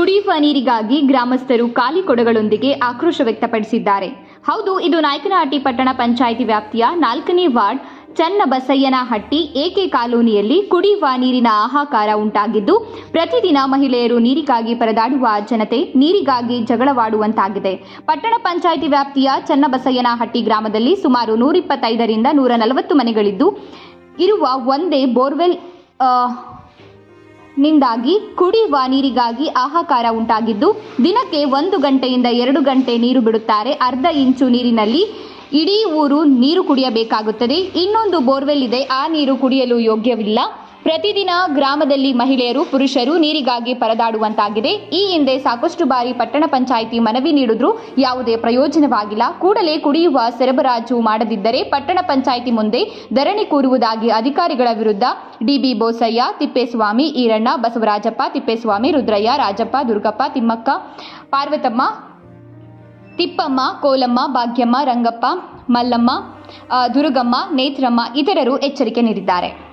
ಕುಡಿಯುವ ನೀರಿಗಾಗಿ ಗ್ರಾಮಸ್ಥರು ಖಾಲಿ ಕೊಡಗಳೊಂದಿಗೆ ಆಕ್ರೋಶ ವ್ಯಕ್ತಪಡಿಸಿದ್ದಾರೆ. ಹೌದು, ಇದು ನಾಯಕನಹಟ್ಟಿ ಪಟ್ಟಣ ಪಂಚಾಯಿತಿ ವ್ಯಾಪ್ತಿಯ ನಾಲ್ಕನೇ ವಾರ್ಡ್ ಚನ್ನಬಸಯ್ಯನಹಟ್ಟಿ ಎಕೆ ಕಾಲೋನಿಯಲ್ಲಿ ಕುಡಿಯುವ ನೀರಿನ ಹಾಹಾಕಾರ ಉಂಟಾಗಿದ್ದು, ಪ್ರತಿದಿನ ಮಹಿಳೆಯರು ನೀರಿಗಾಗಿ ಪರದಾಡುವ ಜನತೆ ನೀರಿಗಾಗಿ ಜಗಳವಾಡುವಂತಾಗಿದೆ. ಪಟ್ಟಣ ಪಂಚಾಯಿತಿ ವ್ಯಾಪ್ತಿಯ ಚನ್ನಬಸಯ್ಯನಹಟ್ಟಿ ಗ್ರಾಮದಲ್ಲಿ ಸುಮಾರು ನೂರಿಪ್ಪತ್ತೈದರಿಂದ ನೂರ ನಲವತ್ತು ಮನೆಗಳಿದ್ದು, ಇರುವ ಒಂದೇ ಬೋರ್ವೆಲ್ ನಿಂದಾಗಿ ಕುಡಿಯುವ ನೀರಿಗಾಗಿ ಹಾಹಾಕಾರ ಉಂಟಾಗಿದ್ದು, ದಿನಕ್ಕೆ ಒಂದು ಗಂಟೆಯಿಂದ ಎರಡು ಗಂಟೆ ನೀರು ಬಿಡುತ್ತಾರೆ. ಅರ್ಧ ಇಂಚು ನೀರಿನಲ್ಲಿ ಇಡೀ ಊರು ನೀರು ಕುಡಿಯಬೇಕಾಗುತ್ತದೆ. ಇನ್ನೊಂದು ಬೋರ್ವೆಲ್ ಇದೆ. ಆ ನೀರು ಕುಡಿಯಲು ಯೋಗ್ಯವಿಲ್ಲ. ಪ್ರತಿದಿನ ಗ್ರಾಮದಲ್ಲಿ ಮಹಿಳೆಯರು, ಪುರುಷರು ನೀರಿಗಾಗಿ ಪರದಾಡುವಂತಾಗಿದೆ. ಈ ಹಿಂದೆ ಸಾಕಷ್ಟು ಬಾರಿ ಪಟ್ಟಣ ಪಂಚಾಯಿತಿ ಮನವಿ ನೀಡಿದ್ರೂ ಯಾವುದೇ ಪ್ರಯೋಜನವಾಗಿಲ್ಲ. ಕೂಡಲೇ ಕುಡಿಯುವ ಸರಬರಾಜು ಮಾಡದಿದ್ದರೆ ಪಟ್ಟಣ ಪಂಚಾಯಿತಿ ಮುಂದೆ ಧರಣಿ ಕೂರುವುದಾಗಿ ಅಧಿಕಾರಿಗಳ ವಿರುದ್ಧ ಡಿಬಿ ಬೋಸಯ್ಯ, ತಿಪ್ಪೇಸ್ವಾಮಿ, ಈರಣ್ಣ, ಬಸವರಾಜಪ್ಪ, ತಿಪ್ಪೇಸ್ವಾಮಿ, ರುದ್ರಯ್ಯ, ರಾಜಪ್ಪ, ದುರ್ಗಪ್ಪ, ತಿಮ್ಮಕ್ಕ, ಪಾರ್ವತಮ್ಮ, ತಿಪ್ಪಮ್ಮ, ಕೋಲಮ್ಮ, ಭಾಗ್ಯಮ್ಮ, ರಂಗಪ್ಪ, ಮಲ್ಲಮ್ಮ ದುರುಗಮ್ಮ, ನೇತ್ರಮ್ಮ ಇತರರು ಎಚ್ಚರಿಕೆ ನೀಡಿದ್ದಾರೆ.